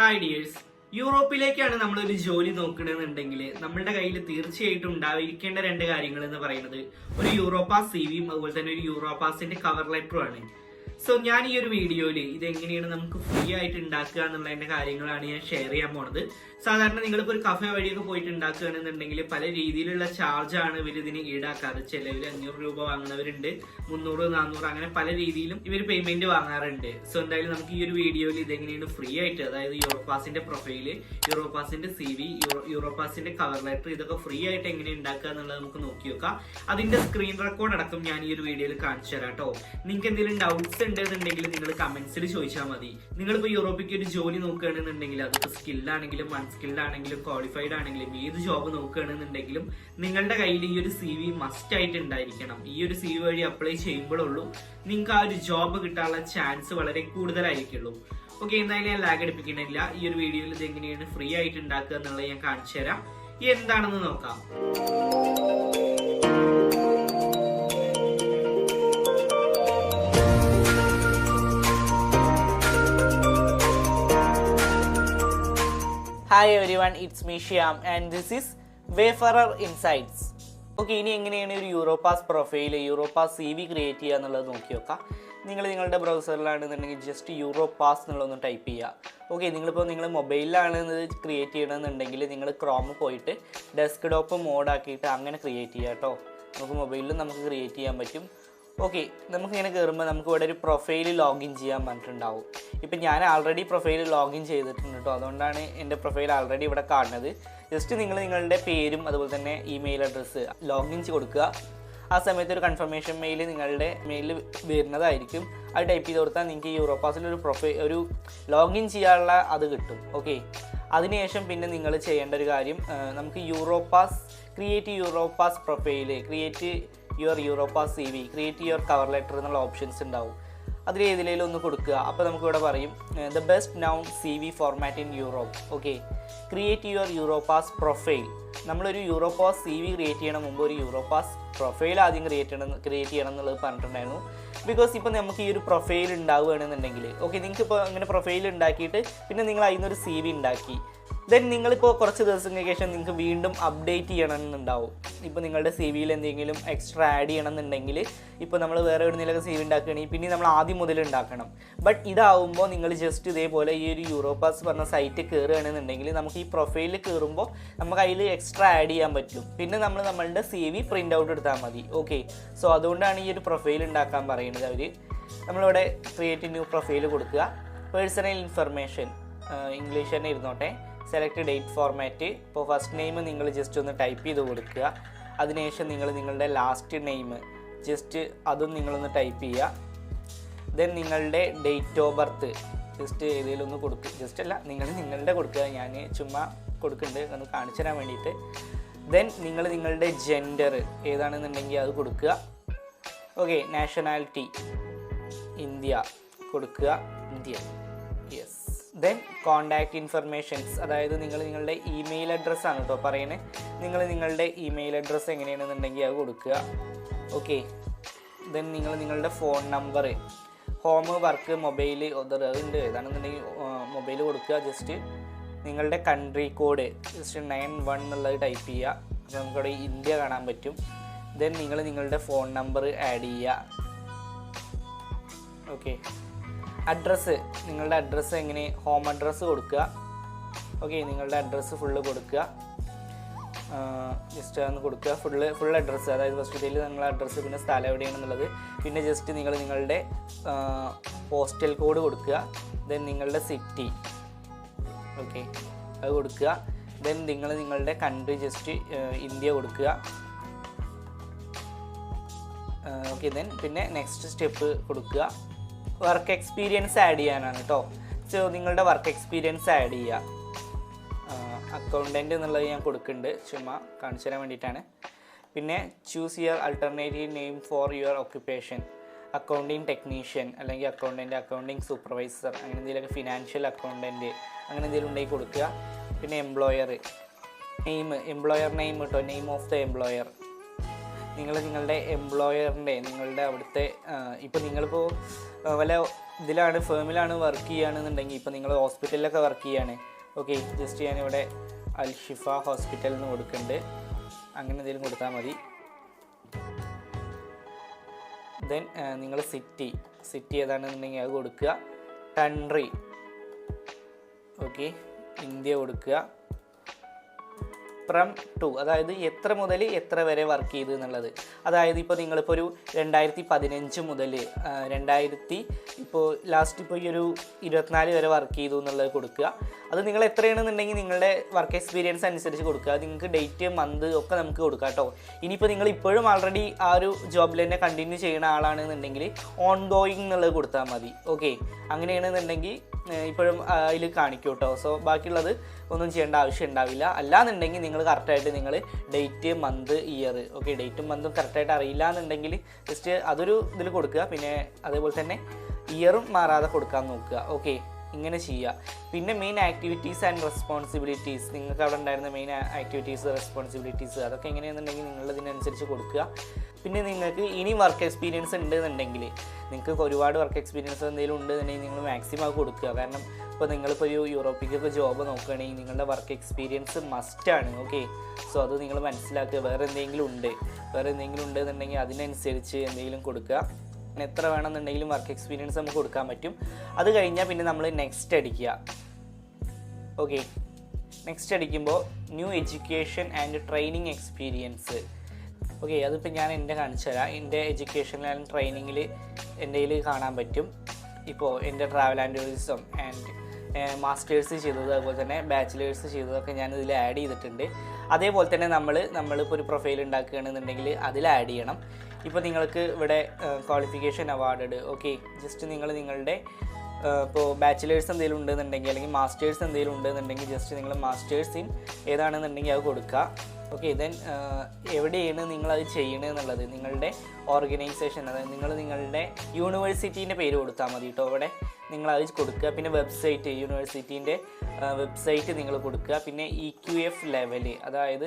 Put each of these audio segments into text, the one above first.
Hi dears യൂറോപ്പിലേക്കാണ് നമ്മൾ ഒരു ജോലി നോക്കണമെന്നുണ്ടെങ്കിൽ നമ്മളുടെ കയ്യിൽ തീർച്ചയായിട്ടും ഉണ്ടായിരിക്കേണ്ട രണ്ട് കാര്യങ്ങൾ എന്ന് പറയുന്നത് ഒരു യൂറോപ്പാസ് സി വിയും അതുപോലെ തന്നെ ഒരു യൂറോപ്പാസിന്റെ കവർ ലെറ്ററും ആണ്. സോ ഞാൻ ഈ ഒരു വീഡിയോയിൽ ഇതെങ്ങനെയാണ് നമുക്ക് ഫ്രീ ആയിട്ട് ഉണ്ടാക്കുക എന്നുള്ളതിന്റെ കാര്യങ്ങളാണ് ഞാൻ ഷെയർ ചെയ്യാൻ പോണത്. സാധാരണ നിങ്ങളിപ്പോൾ ഒരു കഫേ വഴിയൊക്കെ പോയിട്ട് ഉണ്ടാക്കുകയാണെന്നുണ്ടെങ്കിൽ പല രീതിയിലുള്ള ചാർജ് ആണ് ഇവർ ഇതിന് ഈടാക്കാറ്. ചിലവർ അഞ്ഞൂറ് രൂപ വാങ്ങുന്നവരുണ്ട് മുന്നൂറ് നാന്നൂറ് അങ്ങനെ പല രീതിയിലും ഇവർ പേയ്മെന്റ് വാങ്ങാറുണ്ട്. സോ എന്തായാലും നമുക്ക് ഈ ഒരു വീഡിയോയിൽ ഇതെങ്ങനെയാണ് ഫ്രീ ആയിട്ട് അതായത് യൂറോപാസിന്റെ പ്രൊഫൈൽ യൂറോപാസിന്റെ സി വി യൂറോപാസിന്റെ കവർ ലെറ്റർ ഇതൊക്കെ ഫ്രീ ആയിട്ട് എങ്ങനെ ഉണ്ടാക്കുക എന്നുള്ളത് നമുക്ക് നോക്കി വെക്കാം. അതിന്റെ സ്ക്രീൻ റെക്കോർഡ് അടക്കം ഞാൻ ഈ ഒരു വീഡിയോയിൽ കാണിച്ചു തരാം കേട്ടോ നിങ്ങൾക്ക് എന്തെങ്കിലും ഡൗട്ട്സ് ഉണ്ടെന്നുണ്ടെങ്കിൽ നിങ്ങൾ കമന്റ്സിൽ ചോദിച്ചാൽ മതി. നിങ്ങളിപ്പോൾ യൂറോപ്പിക്ക് ഒരു ജോലി നോക്കുകയാണെന്നുണ്ടെങ്കിൽ അതിപ്പോൾ സ്കില്ലാണെങ്കിലും അൺസ്കിൽഡ് ആണെങ്കിലും ക്വാളിഫൈഡ് ആണെങ്കിലും ഏത് ജോബ് നോക്കുകയാണെന്നുണ്ടെങ്കിലും നിങ്ങളുടെ കയ്യിൽ ഈ ഒരു സി വി മസ്റ്റ് ആയിട്ട് ഉണ്ടായിരിക്കണം. ഈ ഒരു സി വി വഴി അപ്ലൈ ചെയ്യുമ്പോഴുള്ളൂ നിങ്ങൾക്ക് ആ ഒരു ജോബ് കിട്ടാനുള്ള ചാൻസ് വളരെ കൂടുതലായിരിക്കുള്ളൂ. ഓക്കെ എന്തായാലും ഞാൻ ലാഗ് എടുപ്പിക്കണില്ല ഈ ഒരു വീഡിയോയിൽ ഇത് എങ്ങനെയാണ് ഫ്രീ ആയിട്ട് ഉണ്ടാക്കുക എന്നുള്ളത് ഞാൻ കാണിച്ചു തരാം എന്താണെന്ന് നോക്കാം. Hi everyone it's me Shyam and this is Wayfarer insights okay ഇനി എങ്ങനെയാണ് ഒരു Europass profile Europass C V create ചെയ്യുക എന്നുള്ളത് നോക്കി നോക്കാം നിങ്ങൾ നിങ്ങളുടെ ബ്രൗസറിലാണെന്നുണ്ടെങ്കിൽ ജസ്റ്റ് യൂറോപാസ് എന്നുള്ളതൊന്ന് ടൈപ്പ് ചെയ്യുക. ഓക്കെ നിങ്ങളിപ്പോൾ നിങ്ങൾ മൊബൈലിലാണ് ഇത് ക്രിയേറ്റ് ചെയ്യണമെന്നുണ്ടെങ്കിൽ നിങ്ങൾ ക്രോം പോയിട്ട് ഡെസ്ക് ടോപ്പ് മോഡാക്കിയിട്ട് അങ്ങനെ ക്രിയേറ്റ് ചെയ്യുക കേട്ടോ. നമുക്ക് മൊബൈലിലും നമുക്ക് ക്രിയേറ്റ് ചെയ്യാൻ പറ്റും. ഓക്കെ നമുക്കിങ്ങനെ കയറുമ്പോൾ നമുക്ക് ഇവിടെ ഒരു പ്രൊഫൈൽ ലോഗിൻ ചെയ്യാൻ പറഞ്ഞിട്ടുണ്ടാവും. ഇപ്പം ഞാൻ ആൾറെഡി പ്രൊഫൈൽ ലോഗിൻ ചെയ്തിട്ടുണ്ട് കേട്ടോ അതുകൊണ്ടാണ് എന്റെ പ്രൊഫൈൽ ആൾറെഡി ഇവിടെ കാണുന്നത്. ജസ്റ്റ് നിങ്ങൾ നിങ്ങളുടെ പേരും അതുപോലെ തന്നെ ഇമെയിൽ അഡ്രസ്സ് ലോഗിൻ ചെയ്ത് കൊടുക്കുക. ആ സമയത്ത് ഒരു കൺഫർമേഷൻ മെയിൽ നിങ്ങളുടെ മെയിലിൽ വരുന്നതായിരിക്കും. അത് ടൈപ്പ് ചെയ്ത് കൊടുത്താൽ നിങ്ങൾക്ക് യൂറോപ്പാസിൽ ഒരു പ്രൊഫൈ ഒരു ലോഗിൻ ചെയ്യാനുള്ള അത് കിട്ടും. ഓക്കെ അതിനുശേഷം പിന്നെ നിങ്ങൾ ചെയ്യേണ്ട ഒരു കാര്യം നമുക്ക് Europass create Europass profile create your Europass C V create your cover letter എന്നുള്ള ഓപ്ഷൻസ് ഉണ്ടാവും. അതിൽ ഏതിലേലും ഒന്ന് കൊടുക്കുക. അപ്പോൾ നമുക്കിവിടെ പറയും the best known C V format in Europe okay create your Europass profile നമ്മളൊരു യൂറോപ്പാസ് സി വി ക്രിയേറ്റ് ചെയ്യണം മുമ്പ് ഒരു യൂറോപ്പാസ് പ്രൊഫൈൽ ആദ്യം ക്രിയേറ്റ് ചെയ്യണം ക്രിയേറ്റ് ചെയ്യണം എന്നുള്ളത് പറഞ്ഞിട്ടുണ്ടായിരുന്നു. ബിക്കോസ് ഇപ്പോൾ നമുക്ക് ഈ ഒരു പ്രൊഫൈൽ ഉണ്ടാവുകയാണെന്നുണ്ടെങ്കിൽ ഓക്കെ നിങ്ങൾക്ക് ഇപ്പോൾ അങ്ങനെ പ്രൊഫൈൽ ഉണ്ടാക്കിയിട്ട് പിന്നെ നിങ്ങൾ അതിൽ നിന്നൊരു സി വി ഉണ്ടാക്കി. ദെൻ നിങ്ങളിപ്പോൾ കുറച്ച് ദിവസങ്ങൾക്ക് ശേഷം നിങ്ങൾക്ക് വീണ്ടും അപ്ഡേറ്റ് ചെയ്യണമെന്നുണ്ടാവും. ഇപ്പോൾ നിങ്ങളുടെ സി വിയിൽ എന്തെങ്കിലും എക്സ്ട്രാ ആഡ് ചെയ്യണമെന്നുണ്ടെങ്കിൽ ഇപ്പോൾ നമ്മൾ വേറെ എവിടെയെങ്കിലൊക്കെ സി വി ഉണ്ടാക്കുകയാണെങ്കിൽ പിന്നെ നമ്മൾ ആദ്യം മുതൽ ഉണ്ടാക്കണം. ബട്ട് ഇതാവുമ്പോൾ നിങ്ങൾ ജസ്റ്റ് ഇതേപോലെ ഈ ഒരു യൂറോപ്പാസ് പറഞ്ഞ സൈറ്റ് കയറുകയാണെന്നുണ്ടെങ്കിൽ നമുക്ക് ഈ പ്രൊഫൈലിൽ കയറുമ്പോൾ നമുക്ക് അതിൽ എക്സ്ട്രാ ആഡ് ചെയ്യാൻ പറ്റും. പിന്നെ നമ്മൾ നമ്മളുടെ സി വി പ്രിന്റ് ഔട്ട് എടുത്താൽ മതി. ഓക്കെ സോ അതുകൊണ്ടാണ് ഈ ഒരു പ്രൊഫൈൽ ഉണ്ടാക്കാൻ പറയുന്നത് അവർ നമ്മളിവിടെ ക്രിയേറ്റ് ന്യൂ പ്രൊഫൈൽ കൊടുക്കുക. പേഴ്സണൽ ഇൻഫർമേഷൻ ഇംഗ്ലീഷ് തന്നെ ഇരുന്നോട്ടെ. സെലക്ട് ഡേറ്റ് ഫോർമാറ്റ് ഇപ്പോൾ ഫസ്റ്റ് നെയിം നിങ്ങൾ ജസ്റ്റ് ഒന്ന് ടൈപ്പ് ചെയ്ത് കൊടുക്കുക. അതിനുശേഷം നിങ്ങൾ നിങ്ങളുടെ ലാസ്റ്റ് നെയിം ജസ്റ്റ് അതും നിങ്ങളൊന്ന് ടൈപ്പ് ചെയ്യുക. ദെൻ നിങ്ങളുടെ ഡേറ്റ് ഓഫ് ബർത്ത് ജസ്റ്റ് ഏതെങ്കിലും കൊടുക്കുക ജസ്റ്റ് അല്ല നിങ്ങൾ നിങ്ങളുടെ കൊടുക്കുക. ഞാൻ ചുമ്മാ കൊടുക്കുന്നുണ്ട്. ഒന്ന് കാണിച്ചു തരാൻ വേണ്ടിയിട്ട്. ദെൻ നിങ്ങൾ നിങ്ങളുടെ ജെൻഡർ ഏതാണെന്നുണ്ടെങ്കിൽ അത് കൊടുക്കുക. ഓക്കെ നാഷണാലിറ്റി ഇന്ത്യ കൊടുക്കുക ഇന്ത്യ ദെൻ കോണ്ടാക്ട് ഇൻഫർമേഷൻസ് അതായത് നിങ്ങൾ നിങ്ങളുടെ ഇമെയിൽ അഡ്രസ്സ് ആണ് കേട്ടോ പറയുന്നത് നിങ്ങൾ നിങ്ങളുടെ ഇമെയിൽ അഡ്രസ്സ് എങ്ങനെയാണെന്നുണ്ടെങ്കിൽ അത് കൊടുക്കുക. ഓക്കെ ദെൻ നിങ്ങൾ നിങ്ങളുടെ phone number home work mobile other അതുണ്ട് ഏതാണെന്നുണ്ടെങ്കിൽ മൊബൈൽ കൊടുക്കുക. ജസ്റ്റ് നിങ്ങളുടെ country code just nine one എന്നുള്ളത് ടൈപ്പ് ചെയ്യുക. അപ്പോൾ നമുക്കവിടെ ഇന്ത്യ കാണാൻ പറ്റും. ദെൻ നിങ്ങൾ നിങ്ങളുടെ ഫോൺ നമ്പർ ആഡ് ചെയ്യുക. ഓക്കെ അഡ്രസ്സ് നിങ്ങളുടെ അഡ്രസ്സ് എങ്ങനെ ഹോം അഡ്രസ്സ് കൊടുക്കുക. ഓക്കെ നിങ്ങളുടെ അഡ്രസ്സ് ഫുള്ള് കൊടുക്കുക. ജസ്റ്റ് ഒന്ന് കൊടുക്കുക. ഫുള്ള് ഫുൾ അഡ്രസ്സ് അതായത് ഫസ്റ്റ് നിങ്ങളുടെ അഡ്രസ്സ് പിന്നെ സ്ഥലം എവിടെയാണെന്നുള്ളത്. പിന്നെ ജസ്റ്റ് നിങ്ങൾ നിങ്ങളുടെ പോസ്റ്റൽ കോഡ് കൊടുക്കുക. ദെൻ നിങ്ങളുടെ സിറ്റി ഓക്കെ അത് കൊടുക്കുക. ദെൻ നിങ്ങൾ നിങ്ങളുടെ കൺട്രി ജസ്റ്റ് ഇന്ത്യ കൊടുക്കുക. ഓക്കെ ദെൻ പിന്നെ നെക്സ്റ്റ് സ്റ്റെപ്പ് കൊടുക്കുക. വർക്ക് എക്സ്പീരിയൻസ് ആഡ് ചെയ്യാനാണ് കേട്ടോ സോ നിങ്ങളുടെ വർക്ക് എക്സ്പീരിയൻസ് ആഡ് ചെയ്യുക അക്കൗണ്ടന്റ് എന്നുള്ളത് ഞാൻ കൊടുക്കുന്നുണ്ട്. ചുമ്മാ കാണിച്ചു തരാൻ വേണ്ടിയിട്ടാണ്. പിന്നെ choose your alternative name for your occupation accounting technician അല്ലെങ്കിൽ അക്കൗണ്ടന്റ് അക്കൗണ്ടിങ് സൂപ്പർവൈസർ അങ്ങനെ എന്തെങ്കിലുമൊക്കെ ഫിനാൻഷ്യൽ അക്കൗണ്ടന്റ് അങ്ങനെ എന്തെങ്കിലും ഉണ്ടെങ്കിൽ കൊടുക്കുക. പിന്നെ എംപ്ലോയർ നെയിം എംപ്ലോയർ നെയിം കേട്ടോ നെയിം ഓഫ് ദ എംപ്ലോയർ നിങ്ങൾ നിങ്ങളുടെ എംപ്ലോയറിന്റെ നിങ്ങളുടെ അവിടുത്തെ ഇപ്പോൾ നിങ്ങളിപ്പോൾ വല്ല ഇതിലാണ് ഫേമിലാണ് വർക്ക് ചെയ്യുകയാണെന്നുണ്ടെങ്കിൽ ഇപ്പോൾ നിങ്ങൾ ഹോസ്പിറ്റലിലൊക്കെ വർക്ക് ചെയ്യുകയാണ് ഓക്കെ ജസ്റ്റ് ഞാനിവിടെ അൽ ഷിഫ ഹോസ്പിറ്റലിൽ നിന്ന് കൊടുക്കുന്നുണ്ട് അങ്ങനെ എന്തെങ്കിലും കൊടുത്താൽ മതി. ദെൻ നിങ്ങൾ സിറ്റി സിറ്റി ഏതാണെന്നുണ്ടെങ്കിൽ അത് കൊടുക്കുക. കൺട്രി ഓക്കെ ഇന്ത്യ കൊടുക്കുക. ഫ്രം ടു അതായത് എത്ര മുതൽ എത്ര വരെ വർക്ക് ചെയ്തു എന്നുള്ളത്. അതായത് ഇപ്പോൾ നിങ്ങളിപ്പോൾ ഒരു രണ്ടായിരത്തി പതിനഞ്ച് മുതൽ രണ്ടായിരത്തി ഇപ്പോൾ ലാസ്റ്റ് ഇപ്പോൾ ഈ ഒരു ഇരുപത്തിനാല് വരെ വർക്ക് ചെയ്തു എന്നുള്ളത് കൊടുക്കുക. അത് നിങ്ങൾ എത്രയാണെന്നുണ്ടെങ്കിൽ നിങ്ങളുടെ വർക്ക് എക്സ്പീരിയൻസ് അനുസരിച്ച് കൊടുക്കുക. നിങ്ങൾക്ക് ഡേറ്റ് മന്ത് ഒക്കെ നമുക്ക് കൊടുക്കാം കേട്ടോ. ഇനിയിപ്പോൾ നിങ്ങൾ ഇപ്പോഴും ആൾറെഡി ആ ഒരു ജോബിൽ തന്നെ കണ്ടിന്യൂ ചെയ്യുന്ന ആളാണെന്നുണ്ടെങ്കിൽ ഓൺ ഗോയിങ് എന്നുള്ളത് കൊടുത്താൽ മതി. ഓക്കെ അങ്ങനെയാണെന്നുണ്ടെങ്കിൽ ഇപ്പോഴും അതിൽ കാണിക്കും കേട്ടോ സോ ബാക്കിയുള്ളത് ഒന്നും ചെയ്യേണ്ട ആവശ്യം ഉണ്ടാവില്ല. അല്ലാന്നുണ്ടെങ്കിൽ നിങ്ങൾ കറക്റ്റായിട്ട് നിങ്ങൾ ഡേറ്റ് മന്ത് ഇയർ ഓക്കെ ഡേറ്റും മന്തും കറക്റ്റായിട്ട് അറിയില്ല എന്നുണ്ടെങ്കിൽ ജസ്റ്റ് അതൊരു ഇതിൽ കൊടുക്കുക. പിന്നെ അതേപോലെ തന്നെ ഇയറും മാറാതെ കൊടുക്കാൻ നോക്കുക. ഓക്കെ ഇങ്ങനെ ചെയ്യുക. പിന്നെ മെയിൻ ആക്ടിവിറ്റീസ് ആൻഡ് റെസ്പോൺസിബിലിറ്റീസ് നിങ്ങൾക്ക് അവിടെ ഉണ്ടായിരുന്ന മെയിൻ ആക്ടിവിറ്റീസ് റെസ്പോൺസിബിലിറ്റീസ് അതൊക്കെ എങ്ങനെയാണെന്നുണ്ടെങ്കിൽ നിങ്ങളതിനനുസരിച്ച് കൊടുക്കുക. പിന്നെ നിങ്ങൾക്ക് ഇനി വർക്ക് എക്സ്പീരിയൻസ് ഉണ്ടെന്നുണ്ടെങ്കിൽ നിങ്ങൾക്ക് ഒരുപാട് വർക്ക് എക്സ്പീരിയൻസ് എന്തെങ്കിലും ഉണ്ട് ഉണ്ടെന്നുണ്ടെങ്കിൽ നിങ്ങൾ മാക്സിമം അത് കൊടുക്കുക. കാരണം ഇപ്പോൾ നിങ്ങളിപ്പോൾ ഒരു യൂറോപ്പിക്കൊക്കെ ജോബ് നോക്കുകയാണെങ്കിൽ നിങ്ങളുടെ വർക്ക് എക്സ്പീരിയൻസ് മസ്റ്റാണ് ഓക്കെ സോ അത് നിങ്ങൾ മനസ്സിലാക്കുക. വേറെ എന്തെങ്കിലും ഉണ്ട്. വേറെ എന്തെങ്കിലും ഉണ്ടെന്നുണ്ടെങ്കിൽ അതിനനുസരിച്ച് എന്തെങ്കിലും കൊടുക്കുക. അങ്ങനെ എത്ര വേണമെന്നുണ്ടെങ്കിലും വർക്ക് എക്സ്പീരിയൻസ് നമുക്ക് കൊടുക്കാൻ പറ്റും. അത് കഴിഞ്ഞാൽ പിന്നെ നമ്മൾ നെക്സ്റ്റ് അടിക്കുക. ഓക്കെ നെക്സ്റ്റ് അടിക്കുമ്പോൾ new education and training experience okay അതിപ്പോൾ ഞാൻ എന്റെ കാണിച്ചു തരാം. എന്റെ എഡ്യൂക്കേഷൻ ആൻഡ് ട്രെയിനിങ്ങിൽ എന്റെ കാണാൻ പറ്റും. ഇപ്പോൾ എന്റെ travel and tourism and masters ചെയ്തത് അതുപോലെ തന്നെ ബാച്ചിലേഴ്സ് ചെയ്തതൊക്കെ ഞാൻ ഇതിൽ ആഡ് ചെയ്തിട്ടുണ്ട്. അതേപോലെ തന്നെ നമ്മൾ നമ്മളിപ്പോൾ ഒരു പ്രൊഫൈൽ ഉണ്ടാക്കുകയാണെന്നുണ്ടെങ്കിൽ അതിൽ ആഡ് ചെയ്യണം. ഇപ്പോൾ നിങ്ങൾക്ക് ഇവിടെ ക്വാളിഫിക്കേഷൻ അവാർഡ് ഓക്കെ ജസ്റ്റ് നിങ്ങൾ നിങ്ങളുടെ ഇപ്പോൾ ബാച്ചിലേഴ്സ് എന്തെങ്കിലും ഉണ്ടെന്നുണ്ടെങ്കിൽ അല്ലെങ്കിൽ മാസ്റ്റേഴ്സ് എന്തെങ്കിലും ഉണ്ടെന്നുണ്ടെങ്കിൽ ജസ്റ്റ് നിങ്ങൾ മാസ്റ്റേഴ്സ് ഇൻ ഏതാണെന്നുണ്ടെങ്കിൽ അത് കൊടുക്കുക. ഓക്കെ ദെൻ എവിടെയാണ് നിങ്ങളത് ചെയ്യണത് എന്നുള്ളത് നിങ്ങളുടെ ഓർഗനൈസേഷൻ അതായത് നിങ്ങൾ നിങ്ങളുടെ യൂണിവേഴ്സിറ്റീന്റെ പേര് കൊടുത്താൽ മതി കേട്ടോ അവിടെ. നിങ്ങൾ അത് കൊടുക്കുക. പിന്നെ വെബ്സൈറ്റ് യൂണിവേഴ്സിറ്റീന്റെ വെബ്സൈറ്റ് നിങ്ങൾ കൊടുക്കുക. പിന്നെ ഇ ക്യു എഫ് ലെവൽ അതായത്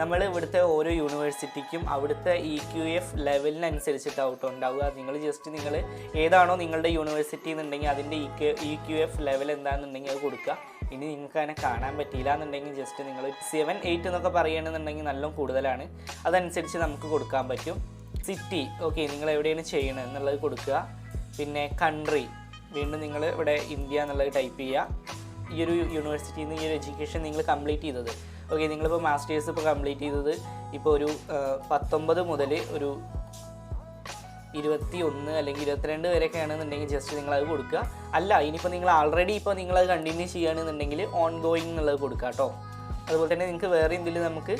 നമ്മൾ ഇവിടുത്തെ ഓരോ യൂണിവേഴ്സിറ്റിക്കും അവിടുത്തെ ഇ ക്യു എഫ് ലെവലിനനുസരിച്ചിട്ട് ഔട്ട് ഉണ്ടാവുക. നിങ്ങൾ ജസ്റ്റ് നിങ്ങൾ ഏതാണോ നിങ്ങളുടെ യൂണിവേഴ്സിറ്റി എന്നുണ്ടെങ്കിൽ അതിന്റെ E Q E Q F level എന്താണെന്നുണ്ടെങ്കിൽ അത് കൊടുക്കുക. ഇനി നിങ്ങൾക്ക് അതിനെ കാണാൻ പറ്റിയില്ല എന്നുണ്ടെങ്കിൽ ജസ്റ്റ് നിങ്ങൾ സെവൻ എയ്റ്റ് എന്നൊക്കെ പറയുകയാണെന്നുണ്ടെങ്കിൽ നല്ല കൂടുതലാണ്. അതനുസരിച്ച് നമുക്ക് കൊടുക്കാൻ പറ്റും. സിറ്റി ഓക്കെ നിങ്ങൾ എവിടെയാണ് ചെയ്യണത് എന്നുള്ളത് കൊടുക്കുക. പിന്നെ കൺട്രി വീണ്ടും നിങ്ങൾ ഇവിടെ ഇന്ത്യ എന്നുള്ളത് ടൈപ്പ് ചെയ്യുക. ഈ ഒരു യൂണിവേഴ്സിറ്റിയിൽ നിന്ന് ഈ ഒരു എഡ്യൂക്കേഷൻ നിങ്ങൾ കംപ്ലീറ്റ് ചെയ്തത്. ഓക്കെ നിങ്ങളിപ്പോൾ മാസ്റ്റേഴ്സ് ഇപ്പോൾ കംപ്ലീറ്റ് ചെയ്തത്. ഇപ്പോൾ ഒരു പത്തൊമ്പത് മുതൽ ഒരു ഇരുപത്തി ഒന്ന് അല്ലെങ്കിൽ ഇരുപത്തിരണ്ട് വരെയൊക്കെ ആണെന്നുണ്ടെങ്കിൽ ജസ്റ്റ് നിങ്ങൾ അത് കൊടുക്കുക. അല്ല ഇനിയിപ്പോൾ നിങ്ങൾ ആൾറെഡി ഇപ്പോൾ നിങ്ങളത് കണ്ടിന്യൂ ചെയ്യുകയാണെന്നുണ്ടെങ്കിൽ ഓൺ ഗോയിങ് എന്നുള്ളത് കൊടുക്കുക കേട്ടോ. അതുപോലെ തന്നെ നിങ്ങൾക്ക് വേറെ എന്തെങ്കിലും നമുക്ക്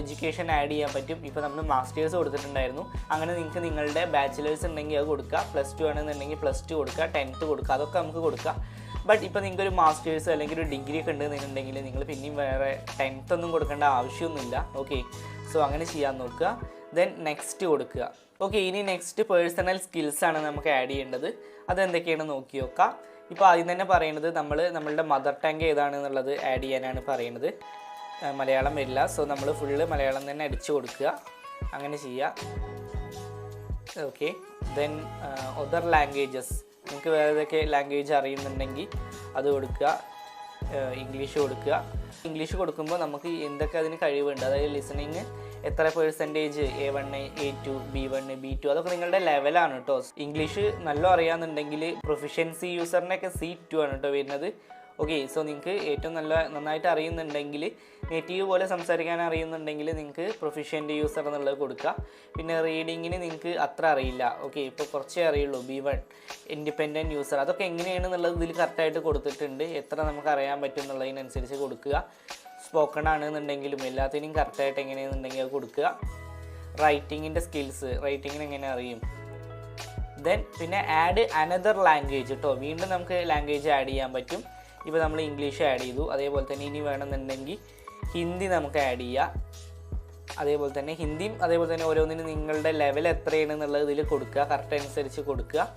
എഡ്യൂക്കേഷൻ ആഡ് ചെയ്യാൻ പറ്റും. ഇപ്പോൾ നമ്മൾ മാസ്റ്റേഴ്സ് കൊടുത്തിട്ടുണ്ടായിരുന്നു. അങ്ങനെ നിങ്ങൾക്ക് നിങ്ങളുടെ ബാച്ചിലേഴ്സ് ഉണ്ടെങ്കിൽ അത് കൊടുക്കുക. പ്ലസ് ടു ആണെന്നുണ്ടെങ്കിൽ പ്ലസ് ടു കൊടുക്കുക. ടെൻത്ത് കൊടുക്കുക. അതൊക്കെ നമുക്ക് കൊടുക്കുക ബട്ട് ഇപ്പോൾ നിങ്ങൾക്ക് ഒരു മാസ്റ്റേഴ്സ് അല്ലെങ്കിൽ ഒരു ഡിഗ്രി ഒക്കെ ഉണ്ടെന്നുണ്ടെങ്കിൽ നിങ്ങൾ പിന്നെയും വേറെ ടെൻത്ത് ഒന്നും കൊടുക്കേണ്ട ആവശ്യമൊന്നുമില്ല. ഓക്കെ സോ അങ്ങനെ ചെയ്യാൻ നോക്കുക. ദെൻ നെക്സ്റ്റ് കൊടുക്കുക. ഓക്കെ ഇനി നെക്സ്റ്റ് പേഴ്സണൽ സ്കിൽസ് ആണ് നമുക്ക് ആഡ് ചെയ്യേണ്ടത്. അതെന്തൊക്കെയാണ് നോക്കി നോക്കാം. ഇപ്പോൾ ആദ്യം തന്നെ പറയുന്നത് നമ്മൾ നമ്മളുടെ മദർ ടങ് ഏതാണെന്നുള്ളത് ആഡ് ചെയ്യാനാണ് പറയുന്നത് മലയാളം വരില്ല. സോ നമ്മൾ ഫുള്ള് മലയാളം തന്നെ അടിച്ചു കൊടുക്കുക. അങ്ങനെ ചെയ്യുക ഓക്കെ ദെൻ ഒതർ ലാംഗ്വേജസ് നിങ്ങൾക്ക് വേറെ ഏതൊക്കെ ലാംഗ്വേജ് അറിയുന്നുണ്ടെങ്കിൽ അത് കൊടുക്കുക. ഇംഗ്ലീഷ് കൊടുക്കുക. ഇംഗ്ലീഷ് കൊടുക്കുമ്പോൾ നമുക്ക് എന്തൊക്കെ അതിന് കഴിവുണ്ട്? അതായത് ലിസണിങ് എത്ര percentage A one A two B one B two അതൊക്കെ നിങ്ങളുടെ ലെവലാണ് കേട്ടോ ഇംഗ്ലീഷ് നല്ല അറിയാമെന്നുണ്ടെങ്കിൽ പ്രൊഫിഷ്യൻസി യൂസറിനൊക്കെ സി ടു ആണ് കേട്ടോ വരുന്നത്. ഓക്കെ സോ നിങ്ങൾക്ക് ഏറ്റവും നല്ല നന്നായിട്ട് അറിയുന്നുണ്ടെങ്കിൽ നേറ്റീവ് പോലെ സംസാരിക്കാൻ അറിയുന്നുണ്ടെങ്കിൽ നിങ്ങൾക്ക് പ്രൊഫിഷ്യന്റ് യൂസർ എന്നുള്ളത് കൊടുക്കുക. പിന്നെ റീഡിങ്ങിന് നിങ്ങൾക്ക് അത്ര അറിയില്ല. ഓക്കെ ഇപ്പോൾ കുറച്ചേ അറിയുള്ളൂ. ബി വൺ ഇൻഡിപെൻഡന്റ് യൂസർ അതൊക്കെ എങ്ങനെയാണ് എങ്ങനെയാണെന്നുള്ളത് ഇതിൽ കറക്റ്റായിട്ട് കൊടുത്തിട്ടുണ്ട്. എത്ര നമുക്ക് അറിയാൻ പറ്റും എന്നുള്ളതിനനുസരിച്ച് കൊടുക്കുക. സ്പോക്കൺ ആണെന്നുണ്ടെങ്കിലും എല്ലാത്തിനും കറക്റ്റായിട്ട് എങ്ങനെയാണെന്നുണ്ടെങ്കിൽ അത് കൊടുക്കുക. റൈറ്റിങ്ങിന്റെ സ്കിൽസ് റൈറ്റിങ്ങിന് എങ്ങനെ അറിയും? ദെൻ പിന്നെ ആഡ് അനദർ ലാംഗ്വേജ് കേട്ടോ വീണ്ടും നമുക്ക് ലാംഗ്വേജ് ആഡ് ചെയ്യാൻ പറ്റും. ഇപ്പോൾ നമ്മൾ ഇംഗ്ലീഷ് ആഡ് ചെയ്തു. അതേപോലെ തന്നെ ഇനി വേണമെന്നുണ്ടെങ്കിൽ ഹിന്ദി നമുക്ക് ആഡ് ചെയ്യാം. അതേപോലെ തന്നെ ഹിന്ദിയും അതേപോലെ തന്നെ ഓരോന്നിനും നിങ്ങളുടെ ലെവൽ എത്രയാണ് എന്നുള്ളത് ഇതിൽ കൊടുക്കുക. കറക്റ്റ് അനുസരിച്ച് കൊടുക്കുക.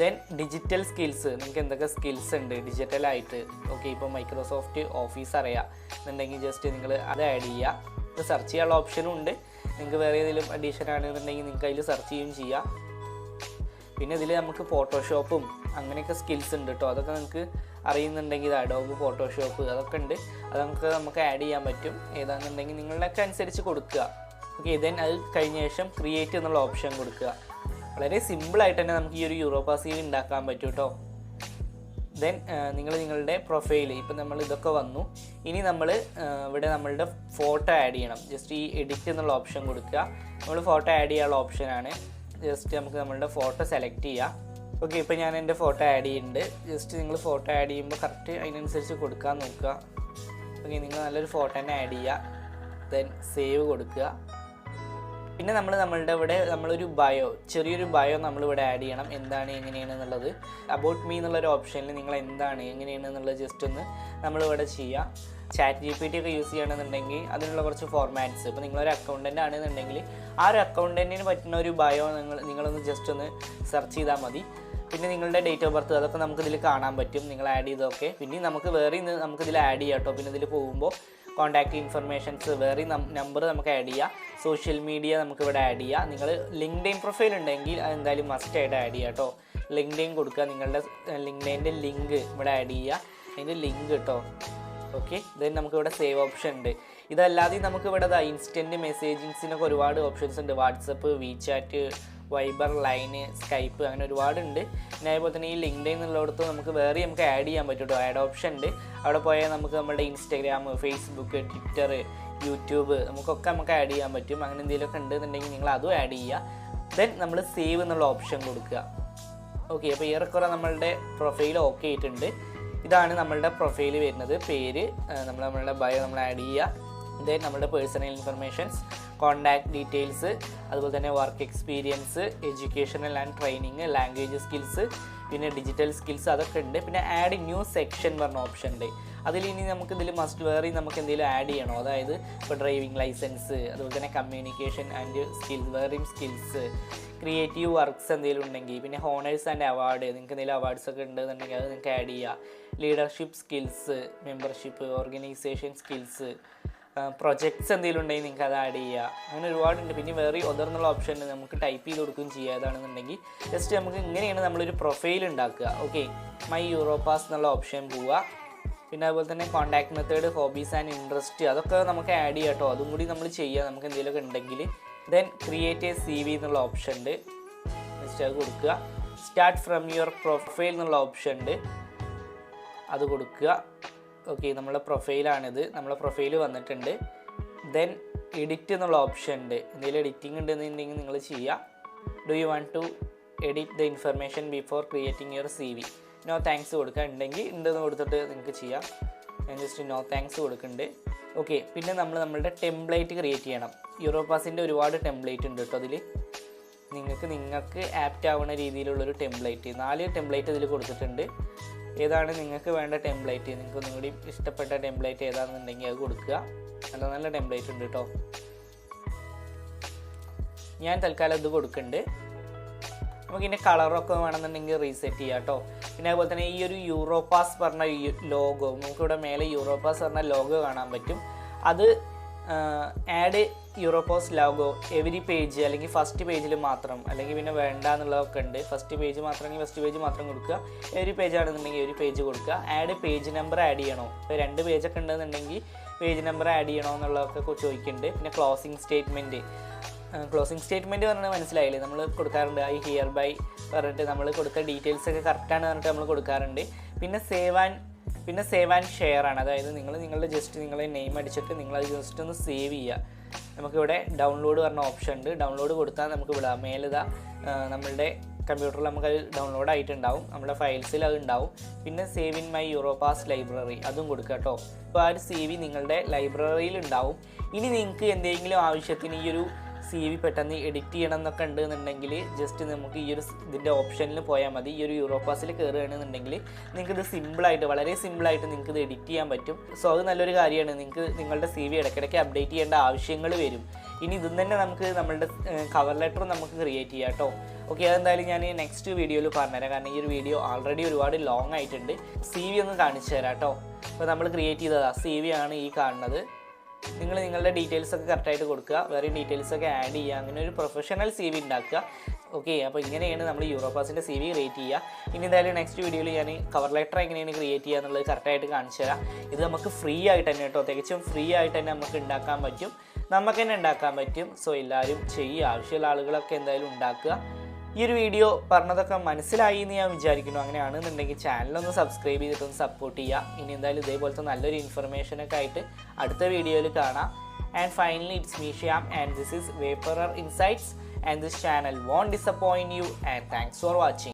ദെൻ ഡിജിറ്റൽ സ്കിൽസ് നിങ്ങൾക്ക് എന്തൊക്കെ സ്കിൽസ് ഉണ്ട്? ഡിജിറ്റലായിട്ട് ഓക്കെ ഇപ്പോൾ മൈക്രോസോഫ്റ്റ് ഓഫീസ് അറിയാം. എന്നുണ്ടെങ്കിൽ ജസ്റ്റ് നിങ്ങൾ അത് ആഡ് ചെയ്യുക ഇത് സെർച്ച് ചെയ്യാനുള്ള ഓപ്ഷനും ഉണ്ട്. നിങ്ങൾക്ക് വേറെ ഏതെങ്കിലും അഡീഷൻ ആണെന്നുണ്ടെങ്കിൽ നിങ്ങൾക്ക് അതിൽ സെർച്ച് ചെയ്യുകയും ചെയ്യാം. പിന്നെ ഇതിൽ നമുക്ക് ഫോട്ടോഷോപ്പും അങ്ങനെയൊക്കെ സ്കിൽസ് ഉണ്ട് കേട്ടോ അതൊക്കെ നിങ്ങൾക്ക് അറിയുന്നുണ്ടെങ്കിൽ അഡോബ് ഫോട്ടോഷോപ്പ് അതൊക്കെ ഉണ്ട്. അത് നമുക്ക് നമുക്ക് ആഡ് ചെയ്യാൻ പറ്റും. ഏതാണെന്നുണ്ടെങ്കിൽ നിങ്ങളുടെയൊക്കെ അനുസരിച്ച് കൊടുക്കുക. ഓക്കെ ദെൻ അത് കഴിഞ്ഞ ശേഷം ക്രിയേറ്റ് എന്നുള്ള ഓപ്ഷൻ കൊടുക്കുക. വളരെ സിമ്പിളായിട്ട് തന്നെ നമുക്ക് ഈ ഒരു യൂറോപ്പാ സീവ് ഉണ്ടാക്കാൻ പറ്റും കേട്ടോ ദെൻ നിങ്ങൾ നിങ്ങളുടെ പ്രൊഫൈൽ ഇപ്പം നമ്മൾ ഇതൊക്കെ വന്നു. ഇനി നമ്മൾ ഇവിടെ നമ്മളുടെ ഫോട്ടോ ആഡ് ചെയ്യണം. ജസ്റ്റ് ഈ എഡിറ്റ് എന്നുള്ള ഓപ്ഷൻ കൊടുക്കുക. നമ്മൾ ഫോട്ടോ ആഡ് ചെയ്യാനുള്ള ഓപ്ഷനാണ് ജസ്റ്റ് നമുക്ക് നമ്മളുടെ ഫോട്ടോ സെലക്ട് ചെയ്യാം. ഓക്കെ ഇപ്പോൾ ഞാൻ എന്റെ ഫോട്ടോ ആഡ് ചെയ്യുന്നുണ്ട് ജസ്റ്റ് നിങ്ങൾ ഫോട്ടോ ആഡ് ചെയ്യുമ്പോൾ കറക്റ്റ് അതിനനുസരിച്ച് കൊടുക്കാൻ നോക്കുക. ഓക്കെ നിങ്ങൾ നല്ലൊരു ഫോട്ടോ തന്നെ ആഡ് ചെയ്യുക. ദെൻ സേവ് കൊടുക്കുക. പിന്നെ നമ്മൾ നമ്മളുടെ ഇവിടെ നമ്മളൊരു ബയോ ചെറിയൊരു ബയോ നമ്മളിവിടെ ആഡ് ചെയ്യണം. എന്താണ് എങ്ങനെയാണ് എന്നുള്ളത്. അബൌട്ട് മീ എന്നുള്ളൊരു ഓപ്ഷനിൽ നിങ്ങൾ എന്താണ് എങ്ങനെയാണ് എന്നുള്ളത് ജസ്റ്റ് ഒന്ന് നമ്മളിവിടെ ചെയ്യുക ചാറ്റ് ജി പി ടി ഒക്കെ യൂസ് ചെയ്യണമെന്നുണ്ടെങ്കിൽ അതിനുള്ള കുറച്ച് ഫോർമാറ്റ്സ് ഇപ്പോൾ നിങ്ങളൊരു അക്കൗണ്ടന്റ് ആണെന്നുണ്ടെങ്കിൽ ആ ഒരു അക്കൗണ്ടന്റിന് പറ്റുന്ന ഒരു ബയോ നിങ്ങൾ നിങ്ങളൊന്ന് ജസ്റ്റ് ഒന്ന് സെർച്ച് ചെയ്താൽ മതി. പിന്നെ നിങ്ങളുടെ ഡേറ്റ് ഓഫ് ബർത്ത് അതൊക്കെ നമുക്കിതിൽ കാണാൻ പറ്റും. നിങ്ങൾ ആഡ് ചെയ്തൊക്കെ പിന്നെ നമുക്ക് വേറെ നമുക്കിതിൽ ആഡ് ചെയ്യാം കേട്ടോ പിന്നെ ഇതിൽ പോകുമ്പോൾ കോൺടാക്റ്റ് ഇൻഫർമേഷൻസ് വേറെ നമ്പർ നമുക്ക് ആഡ് ചെയ്യാം. സോഷ്യൽ മീഡിയ നമുക്കിവിടെ ആഡ് ചെയ്യാം. നിങ്ങൾ ലിങ്ക്ഡൈൻ പ്രൊഫൈൽ ഉണ്ടെങ്കിൽ അത് എന്തായാലും മസ്റ്റ് ആയിട്ട് ആഡ് ചെയ്യാം കേട്ടോ ലിങ്ക്ഡൈൻ കൊടുക്കുക നിങ്ങളുടെ ലിങ്ക്ഡൈന്റെ ലിങ്ക് ഇവിടെ ആഡ് ചെയ്യുക. അതിന്റെ ലിങ്ക് കേട്ടോ ഓക്കെ ദെൻ നമുക്കിവിടെ സേവ് ഓപ്ഷൻ ഉണ്ട്. ഇതല്ലാതെ നമുക്കിവിടെ ഇൻസ്റ്റന്റ് മെസ്സേജിങ്സിനൊക്കെ ഒരുപാട് ഓപ്ഷൻസ് ഉണ്ട്. WhatsApp WeChat Viber Line Skype അങ്ങനെ ഒരുപാടുണ്ട് പിന്നെ അതേപോലെ തന്നെ ഈ ലിങ്ക്ഡ് എന്നുള്ളിടത്ത് നമുക്ക് വേറെ നമുക്ക് ആഡ് ചെയ്യാൻ പറ്റും കേട്ടോ ആഡ് ഓപ്ഷൻ ഉണ്ട്. അവിടെ പോയാൽ നമുക്ക് നമ്മുടെ ഇൻസ്റ്റഗ്രാം ഫേസ്ബുക്ക് ട്വിറ്റർ യൂട്യൂബ് നമുക്കൊക്കെ നമുക്ക് ആഡ് ചെയ്യാൻ പറ്റും. അങ്ങനെ എന്തെങ്കിലുമൊക്കെ ഉണ്ടെന്നുണ്ടെങ്കിൽ നിങ്ങൾ അതും ആഡ് ചെയ്യുക. ദെൻ നമ്മൾ സേവ് എന്നുള്ള ഓപ്ഷൻ കൊടുക്കുക. ഓക്കെ അപ്പോൾ ഏറെക്കുറെ നമ്മളുടെ പ്രൊഫൈൽ ഓക്കെ ആയിട്ടുണ്ട്. ഇതാണ് നമ്മളുടെ പ്രൊഫൈൽ വരുന്നത്. പേര് നമ്മൾ നമ്മളുടെ ബയോ നമ്മൾ ആഡ് ചെയ്യുക. ദെൻ നമ്മുടെ പേഴ്സണൽ ഇൻഫർമേഷൻസ് കോണ്ടാക്ട് ഡീറ്റെയിൽസ് അതുപോലെ തന്നെ work experience educational and training language skills പിന്നെ ഡിജിറ്റൽ സ്കിൽസ് അതൊക്കെ ഉണ്ട്. പിന്നെ ആഡ് ന്യൂ സെക്ഷൻ പറഞ്ഞ ഓപ്ഷൻ ഉണ്ട്. അതിൽ ഇനി നമുക്ക് ഇതിൽ മസ്റ്റ് വേറെ നമുക്ക് എന്തെങ്കിലും ആഡ് ചെയ്യണോ? അതായത് ഇപ്പോൾ ഡ്രൈവിംഗ് ലൈസൻസ് അതുപോലെ തന്നെ കമ്മ്യൂണിക്കേഷൻ ആൻഡ് സ്കിൽസ് വേറെയും സ്കിൽസ് ക്രിയേറ്റീവ് വർക്ക്സ് എന്തെങ്കിലും ഉണ്ടെങ്കിൽ പിന്നെ ഹോണേഴ്സ് ആൻഡ് അവാർഡ് നിങ്ങൾക്ക് എന്തെങ്കിലും അവാർഡ്സ് ഒക്കെ ഉണ്ടെന്നുണ്ടെങ്കിൽ അത് നിങ്ങൾക്ക് ആഡ് ചെയ്യുക leadership skills membership organisation skills projects എന്തെങ്കിലും ഉണ്ടെങ്കിൽ നിങ്ങൾക്ക് അത് ആഡ് ചെയ്യുക അങ്ങനെ ഒരുപാടുണ്ട്. പിന്നെ വേറെ ഒതർന്നുള്ള ഓപ്ഷൻ നമുക്ക് ടൈപ്പ് ചെയ്ത് കൊടുക്കുകയും ചെയ്യുക അതാണെന്നുണ്ടെങ്കിൽ ജസ്റ്റ് നമുക്ക് ഇങ്ങനെയാണ് നമ്മളൊരു പ്രൊഫൈൽ ഉണ്ടാക്കുക. ഓക്കെ മൈ യൂറോപ്പാസ് എന്നുള്ള ഓപ്ഷൻ പോവുക. പിന്നെ അതുപോലെ തന്നെ contact method hobbies and interest അതൊക്കെ നമുക്ക് ആഡ് ചെയ്യാം കേട്ടോ അതും കൂടി നമ്മൾ ചെയ്യുക നമുക്ക് എന്തെങ്കിലുമൊക്കെ ഉണ്ടെങ്കിൽ. Then create a C V എന്നുള്ള ഓപ്ഷൻ ഉണ്ട്. ജസ്റ്റ് അത് കൊടുക്കുക. സ്റ്റാർട്ട് ഫ്രം യുവർ പ്രൊഫൈൽ എന്നുള്ള ഓപ്ഷൻ ഉണ്ട്. അത് കൊടുക്കുക. ഓക്കെ നമ്മുടെ പ്രൊഫൈലാണിത് നമ്മളെ പ്രൊഫൈൽ വന്നിട്ടുണ്ട്. ദെൻ എഡിറ്റ് എന്നുള്ള ഓപ്ഷൻ ഉണ്ട്. എന്തെങ്കിലും എഡിറ്റിംഗ് ഉണ്ടെന്നുണ്ടെങ്കിൽ നിങ്ങൾ ചെയ്യുക do you want to edit the information before creating your C V no thanks കൊടുക്കുക ഉണ്ടെങ്കിൽ ഉണ്ടെന്ന് കൊടുത്തിട്ട് നിങ്ങൾക്ക് ചെയ്യാം. ഞാൻ ജസ്റ്റ് നോ താങ്ക്സ് കൊടുക്കുന്നുണ്ട് ഓക്കെ പിന്നെ നമ്മൾ നമ്മളുടെ ടെംപ്ലേറ്റ് ക്രിയേറ്റ് ചെയ്യണം. യൂറോപ്പാസിന്റെ ഒരുപാട് ടെംപ്ലേറ്റ് ഉണ്ട് കേട്ടോ അതിൽ നിങ്ങൾക്ക് നിങ്ങൾക്ക് ആപ്റ്റ് ആവുന്ന രീതിയിലുള്ളൊരു ടെംപ്ലേറ്റ് നാല് ടെംപ്ലേറ്റ് ഇതിൽ കൊടുത്തിട്ടുണ്ട്. ഏതാണ് നിങ്ങൾക്ക് വേണ്ട ടെംപ്ലേറ്റ് നിങ്ങൾക്ക് നിങ്ങളുടെ ഇഷ്ടപ്പെട്ട ടെംപ്ലേറ്റ് ഏതാണെന്നുണ്ടെങ്കിൽ അത് കൊടുക്കുക. നല്ല നല്ല ടെംപ്ലേറ്റ് ഉണ്ട് കേട്ടോ ഞാൻ തൽക്കാലം ഇത് കൊടുക്കുന്നുണ്ട് നമുക്ക് ഇതിന്റെ കളറൊക്കെ വേണമെന്നുണ്ടെങ്കിൽ റീസെറ്റ് ചെയ്യാം കേട്ടോ പിന്നെ അതുപോലെ തന്നെ ഈ ഒരു യൂറോപ്പാസ് പറഞ്ഞ ലോഗോ നമുക്കിവിടെ മേലെ യൂറോപ്പാസ് പറഞ്ഞ ലോഗോ കാണാൻ പറ്റും. അത് add Europass logo every page അല്ലെങ്കിൽ ഫസ്റ്റ് പേജിൽ മാത്രം അല്ലെങ്കിൽ പിന്നെ വേണ്ട എന്നുള്ളതൊക്കെ ഉണ്ട്. ഫസ്റ്റ് പേജ് മാത്രമെങ്കിൽ ഫസ്റ്റ് പേജ് മാത്രം കൊടുക്കുക. എവരി പേജ് ആണെന്നുണ്ടെങ്കിൽ ഒരു പേജ് കൊടുക്കുക. ആഡ് പേജ് നമ്പർ ആഡ് ചെയ്യണോ? ഇപ്പോൾ രണ്ട് പേജൊക്കെ ഉണ്ടെന്നുണ്ടെങ്കിൽ പേജ് നമ്പർ ആഡ് ചെയ്യണോ എന്നുള്ളതൊക്കെ ചോദിക്കുന്നുണ്ട്. പിന്നെ ക്ലോസിങ് സ്റ്റേറ്റ്മെന്റ് ക്ലോസിങ് സ്റ്റേറ്റ്മെന്റ് പറഞ്ഞാൽ മനസ്സിലായില്ലേ? നമ്മൾ കൊടുക്കാറുണ്ട് ഐ ഹിയർ ബൈ പറഞ്ഞിട്ട് നമ്മൾ കൊടുത്ത ഡീറ്റെയിൽസ് ഒക്കെ കറക്റ്റാണ് പറഞ്ഞിട്ട് നമ്മൾ കൊടുക്കാറുണ്ട്. പിന്നെ സേവ് ആൻഡ് പിന്നെ സേവ് ആൻഡ് ഷെയർ ആണ്. അതായത് നിങ്ങൾ നിങ്ങളുടെ ജസ്റ്റ് നിങ്ങളെ നെയിം അടിച്ചിട്ട് നിങ്ങളത് ജസ്റ്റ് ഒന്ന് സേവ് ചെയ്യുക. നമുക്കിവിടെ ഡൗൺലോഡ് പറഞ്ഞ ഓപ്ഷൻ ഉണ്ട്. ഡൗൺലോഡ് കൊടുത്താൽ നമുക്ക് വിടാം. മേലിതാ നമ്മളുടെ കമ്പ്യൂട്ടറിൽ നമുക്കത് ഡൗൺലോഡ് ആയിട്ടുണ്ടാവും. നമ്മുടെ ഫയൽസിൽ അത് ഉണ്ടാവും. പിന്നെ save in my Europass library അതും കൊടുക്കുക കേട്ടോ. അപ്പോൾ ആ ഒരു സി വി നിങ്ങളുടെ ലൈബ്രറിയിൽ ഉണ്ടാവും. ഇനി നിങ്ങൾക്ക് എന്തെങ്കിലും ആവശ്യത്തിന് ഈ ഒരു സി വി പെട്ടെന്ന് എഡിറ്റ് ചെയ്യണം എന്നൊക്കെ ഉണ്ടെന്നുണ്ടെങ്കിൽ ജസ്റ്റ് നമുക്ക് ഈ ഒരു ഇതിന്റെ ഓപ്ഷനിൽ പോയാൽ മതി. ഈ ഒരു യൂറോപ്പാസിൽ കയറുകയാണെന്നുണ്ടെങ്കിൽ നിങ്ങൾക്ക് ഇത് സിമ്പിളായിട്ട് വളരെ സിമ്പിളായിട്ട് നിങ്ങൾക്ക് ഇത് എഡിറ്റ് ചെയ്യാൻ പറ്റും. സോ അത് നല്ലൊരു കാര്യമാണ്. നിങ്ങൾക്ക് നിങ്ങളുടെ സി വി ഇടയ്ക്കിടയ്ക്ക് അപ്ഡേറ്റ് ചെയ്യേണ്ട ആവശ്യങ്ങൾ വരും. ഇനി ഇതും തന്നെ നമുക്ക് നമ്മളുടെ കവർ ലെറ്ററും നമുക്ക് ക്രിയേറ്റ് ചെയ്യാം കേട്ടോ. ഓക്കെ അതെന്തായാലും ഞാൻ നെക്സ്റ്റ് വീഡിയോയിൽ പറഞ്ഞുതരാം. കാരണം ഈ ഒരു വീഡിയോ ആൾറെഡി ഒരുപാട് ലോങ് ആയിട്ടുണ്ട്. സി വി ഒന്ന് കാണിച്ചു തരാം കേട്ടോ. അപ്പോൾ നമ്മൾ ക്രിയേറ്റ് ചെയ്തതാ. സി വി ആണ് ഈ കാണുന്നത്. നിങ്ങൾ നിങ്ങളുടെ ഡീറ്റെയിൽസ് ഒക്കെ കറക്റ്റായിട്ട് കൊടുക്കുക. വേറെ ഡീറ്റെയിൽസ് ഒക്കെ ആഡ് ചെയ്യുക. അങ്ങനെ ഒരു പ്രൊഫഷണൽ സി വി ഉണ്ടാക്കുക. ഓക്കെ അപ്പോൾ ഇങ്ങനെയാണ് നമ്മൾ യൂറോപ്പാസിന്റെ സി വി ക്രിയേറ്റ് ചെയ്യുക. ഇനി എന്തായാലും നെക്സ്റ്റ് വീഡിയോയിൽ ഞാൻ കവർ ലെറ്റർ എങ്ങനെയാണ് ക്രിയേറ്റ് ചെയ്യുക എന്നുള്ളത് കറക്റ്റായിട്ട് കാണിച്ചു തരാം. ഇത് നമുക്ക് ഫ്രീ ആയിട്ട് തന്നെ കേട്ടോ. തികച്ചും ഫ്രീ ആയിട്ട് തന്നെ നമുക്ക് ഉണ്ടാക്കാൻ പറ്റും. നമുക്ക് തന്നെ ഉണ്ടാക്കാൻ പറ്റും. സോ എല്ലാവരും ചെയ്യുക ആവശ്യമുള്ള ആളുകളൊക്കെ എന്തായാലും ഉണ്ടാക്കുക. ഈ ഒരു വീഡിയോ പറഞ്ഞതൊക്കെ മനസ്സിലായി എന്ന് ഞാൻ വിചാരിക്കുന്നു. അങ്ങനെയാണെന്നുണ്ടെങ്കിൽ ചാനലൊന്ന് സബ്സ്ക്രൈബ് ചെയ്തിട്ടൊന്ന് സപ്പോർട്ട് ചെയ്യുക. ഇനി എന്തായാലും ഇതേപോലത്തെ നല്ലൊരു ഇൻഫർമേഷനൊക്കെ ആയിട്ട് അടുത്ത വീഡിയോയിൽ കാണാം. And finally it's me Shyam and this is Wayfarer Insights and this channel won't disappoint you and thanks for watching